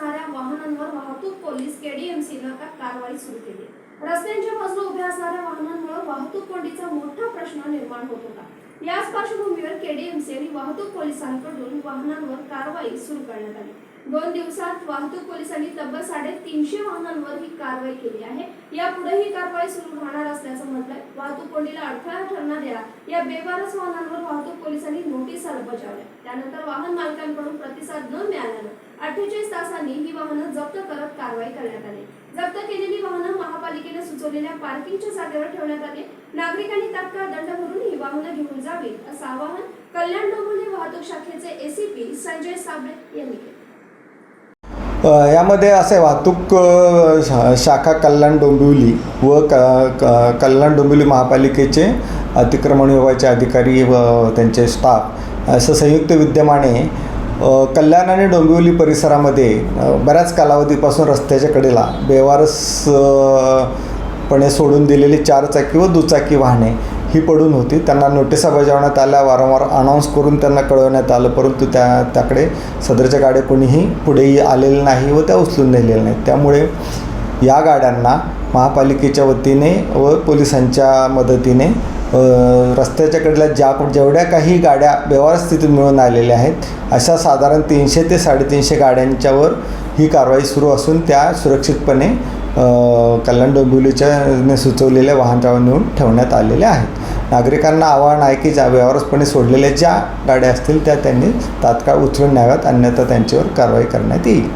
असणाऱ्या वाहनांवर वाहतूक पोलीस केडीएमसीनं कारवाई सुरू केली रस्त्यांच्या बाजूला उभ्या असणाऱ्या वाहनांमुळे वाहतूक कोंडीचा मोठा प्रश्न निर्माण होत होता. याच पार्श्वभूमीवर केडीएमसी आणि वाहतूक पोलिसांकडून वाहनांवर कारवाई सुरू करण्यात आली. दोन दिवसात वाहतूक पोलिसांनी तब्बल साडेतीनशे वाहनांवर ही कारवाई केली आहे. यापुढे ही कारवाई सुरू राहणार असल्याचं म्हटलंय. वाहतूक कोंडीला अडथळा ठरणाऱ्या या बेवारस वाहनांवर वाहतूक पोलिसांनी नोटिसा बजावल्या. त्यानंतर वाहन मालकांकडून प्रतिसाद न मिळाल्यानं अठ्ठेचाळीस तासांनी ही वाहनं जप्त करत कारवाई करण्यात आली. जप्त केलेली वाहनं महापालिकेने सुचवलेल्या पार्किंगच्या जागेवर ठेवण्यात आली. नागरिकांनी तात्काळ दंड भरून ही वाहनं घेऊन जावीत असं आवाहन कल्याण डोंबिवली वाहतूक शाखेचे एसीपी संजय साबळे यांनी केले. यामध्ये असे वाहतूक शाखा कल्याण डोंबिवली व क कल्याण डोंबिवली महापालिकेचे अतिक्रमण विभागाचे अधिकारी व त्यांचे स्टाफ असं संयुक्त विद्यमाने कल्याण आणि डोंबिवली परिसरामध्ये बऱ्याच कालावधीपासून रस्त्याच्या कडेला बेवारस पणे सोडून दिलेली चारचाकी व दुचाकी वाहने ही पडून होती. त्यांना नोटिसा बजावण्यात आल्या वारंवार अनाऊन्स करून त्यांना कळवण्यात आलं परंतु त्या त्याकडे सदरच्या गाड्या कोणीही पुढेही आलेले नाही व त्या उचलून नेलेल्या नाहीत. त्यामुळे या गाड्यांना महापालिकेच्या वतीने व पोलिसांच्या मदतीने रस्त्याच्या कडेला ज्या जेवढ्या काही गाड्या व्यवहार स्थितीत मिळून आलेल्या आहेत अशा साधारण तीनशे ते साडेतीनशे गाड्यांच्यावर ही कारवाई सुरू असून त्या सुरक्षितपणे कल्याण डोंबिवलीच्याने सुचवलेल्या वाहनतळावर नेऊन ठेवण्यात आलेल्या आहेत. नागरिकांना आवाहन आहे की ज्या व्यवहारपणे सोडलेल्या ज्या गाड्या असतील त्या त्यांनी तात्काळ उचलून न्याव्यात अन्यथा त्यांच्यावर कारवाई करण्यात येईल.